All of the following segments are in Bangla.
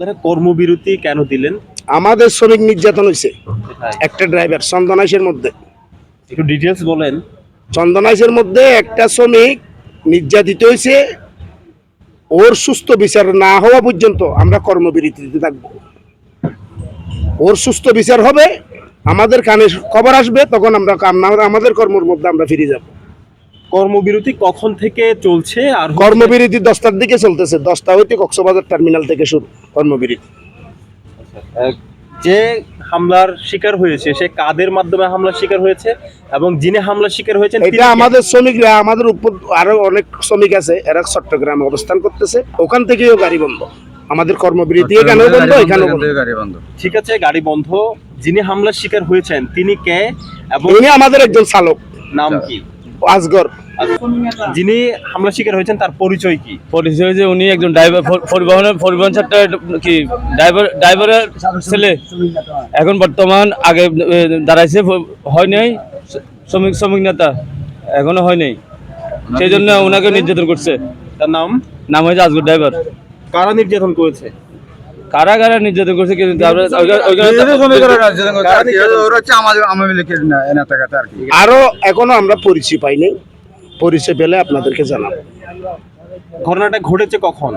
আপনারা কর্মবিরতি কেন দিলেন? আমাদের শ্রমিক নির্যাতন হয়েছে একটা ড্রাইভার চন্দনাইশের মধ্যে। একটু ডিটেলস বলেন। চন্দনাইশের মধ্যে একটা শ্রমিক নির্যাতিত হয়েছে ওর সুস্থ বিচার না হওয়া পর্যন্ত আমরা কর্মবিরতিতে থাকব। ওর সুস্থ বিচার হবে আমাদের কানে খবর আসবে তখন আমরা আমরা আমাদের কর্মের মধ্যে আমরা ফিরে যাব। কর্মবিরতি কখন থেকে চলছে আর কর্মবিরতি দশটার দিকে চলতেছে। দশটা হইতে কক্সবাজার টার্মিনাল থেকে শুরু কর্মবিরতি। যে হামলার শিকার হয়েছে সে কাদের মাধ্যমে হামলার শিকার হয়েছে এবং যিনি হামলার শিকার হয়েছেন এটা আমাদের শ্রমিকরা আমাদের উপর আরও অনেক শ্রমিক আছে এরা চট্টগ্রামে অবস্থান করতেছে। ওখান থেকেও গাড়ি বন্ধ। আমাদের কর্মবিরতি এখানেও বন্ধ এখানেও বন্ধ। ঠিক আছে গাড়ি বন্ধ। যিনি হামলার শিকার হয়েছেন তিনি কে? এবং উনি আমাদের একজন চালক। নাম কি? আজগর যিনি হামলার শিকার হয়েছেন তার পরিচয় কি? পরিচয় যে উনি একজন ড্রাইভার পরিবহনের পরিবহন সেক্টর কি ড্রাইভার ড্রাইভারের ছেলে। এখন বর্তমান আগে দাঁড়াইছে হয় নাই শ্রমিক শ্রমিক নেতা। এখনও হয় নাই। সেই জন্য ওনাকে নির্যাতন করছে। তার নাম? নাম হয়েছে আজগর ড্রাইভার। কারা নির্যাতন করেছে? কারা কারা নির্যাতন করছে কিন্তু আরও এখনও আমরা পরিচয় পাইনি। পরিচয় পেলে আপনাদেরকে জানাব। ঘটনাটা ঘটেছে কখন?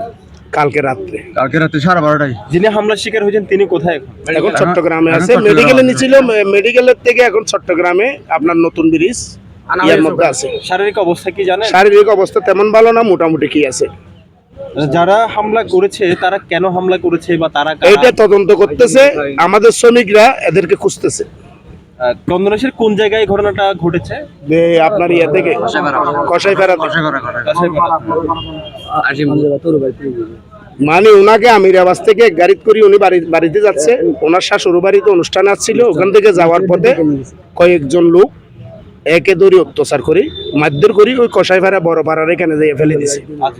কালকে রাত্রে। কালকে রাতে সাড়ে বারোটায়। যিনি হামলার শিকার হয়েছেন তিনি কোথায় এখন? এখন চট্টগ্রামে আছে। মেডিকেলে। নিছিল মেডিকেলের থেকে এখন চট্টগ্রামে আপনার নতুন ব্রিজ। ইয়ার মধ্যে আছে। শারীরিক অবস্থা কি জানেন? শারীরিক অবস্থা তেমন ভালো না মোটামুটি কি আছে। যারা হামলা করেছে তারা কেন হামলা করেছে বা তারা কারা? এইটা তদন্ত করতেছে আমাদের শ্রমিকরা এদেরকে খুঁজতেছে। আহ, কোন জায়গায় ঘটনাটা ঘটেছে? যে আপনার ইয়ে থেকে? কষাই ফেরা মানে ওনাকে আমির আবাস থেকে গাড়ি করি উনি বাড়ি বাড়িতে যাচ্ছে। ওনার শাশুড় বাড়িতে অনুষ্ঠান আসছিল ওখান থেকে যাওয়ার পথে কয়েকজন লোক একে দড়ি অত্যাচার করি মারধর করি ওই কষাই ফেরা বড় পাড়ার এখানে যেয়ে ফেলে দিছে। আচ্ছা।